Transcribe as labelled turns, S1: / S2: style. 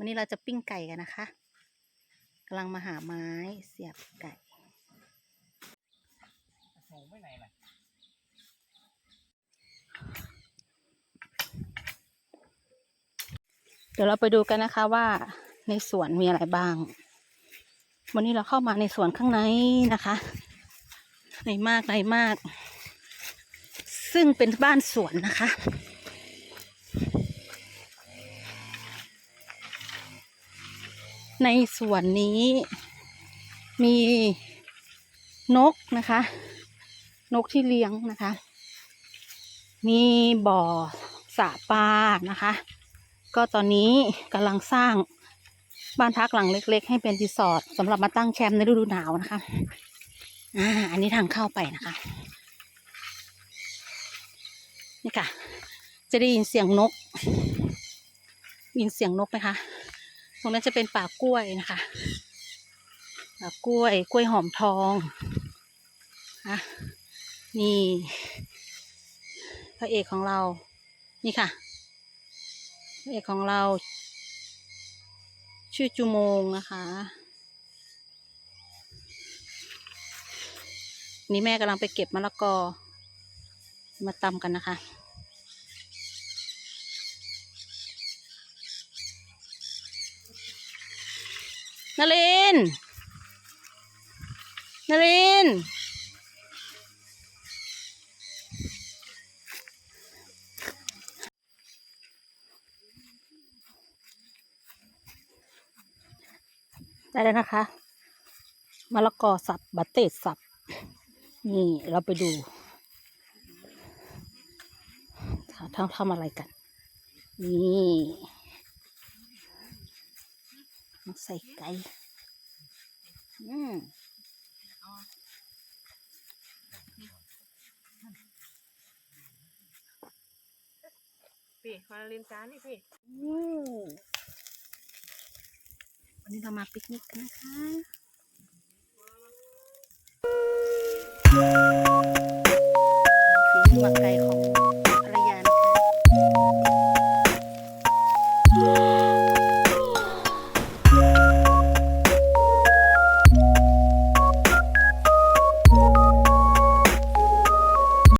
S1: วันนี้เราจะปิ้งไก่กันนะคะกำลังมาหาไม้เสียบไก่
S2: โหไม่ไหนล่ะ
S1: เดี๋ยวเราไปดูกันนะคะว่าในสวนมีอะไรบ้าง วันนี้เราเข้ามาในสวนข้างในนะคะในมากในมาก ซึ่งเป็นบ้านสวนนะคะ ในสวนนี้มีนกนะคะ นกที่เลี้ยงนะคะ มีบ่อสระปลานะคะ ก็ตอนนี้กำลังสร้างบ้านพักหลังเล็ก ๆ ให้เป็นรีสอร์ทสำหรับมาตั้งแคมป์ในฤดูหนาวนะคะอ่าอันนี้ทางเข้าไปนะคะ นี่ค่ะ จะได้ยินเสียงนกได้ยินเสียงนกไหมคะ ตรงนั้นจะเป็นป่ากล้วยนะคะป่ากล้วยกล้วยหอมทองนะนี่พระเอกของเรา นี่ค่ะ พระเอกของเรา ชื่อจูโมงนะคะนี่แม่กำลังไปเก็บมะละกอ มาตำกันนะคะ นารินนารินได้แล้วนะคะมะละกอสับบัตเตสับ นี่เราไปดูทำทำอะไรกัน นี่ มาใส่ไก่อืม
S3: พี่มาลินจานนี่พี่
S1: อืมวันนี้เรามาปิกนิกกันนะคะฝีมือหมักไก่ของ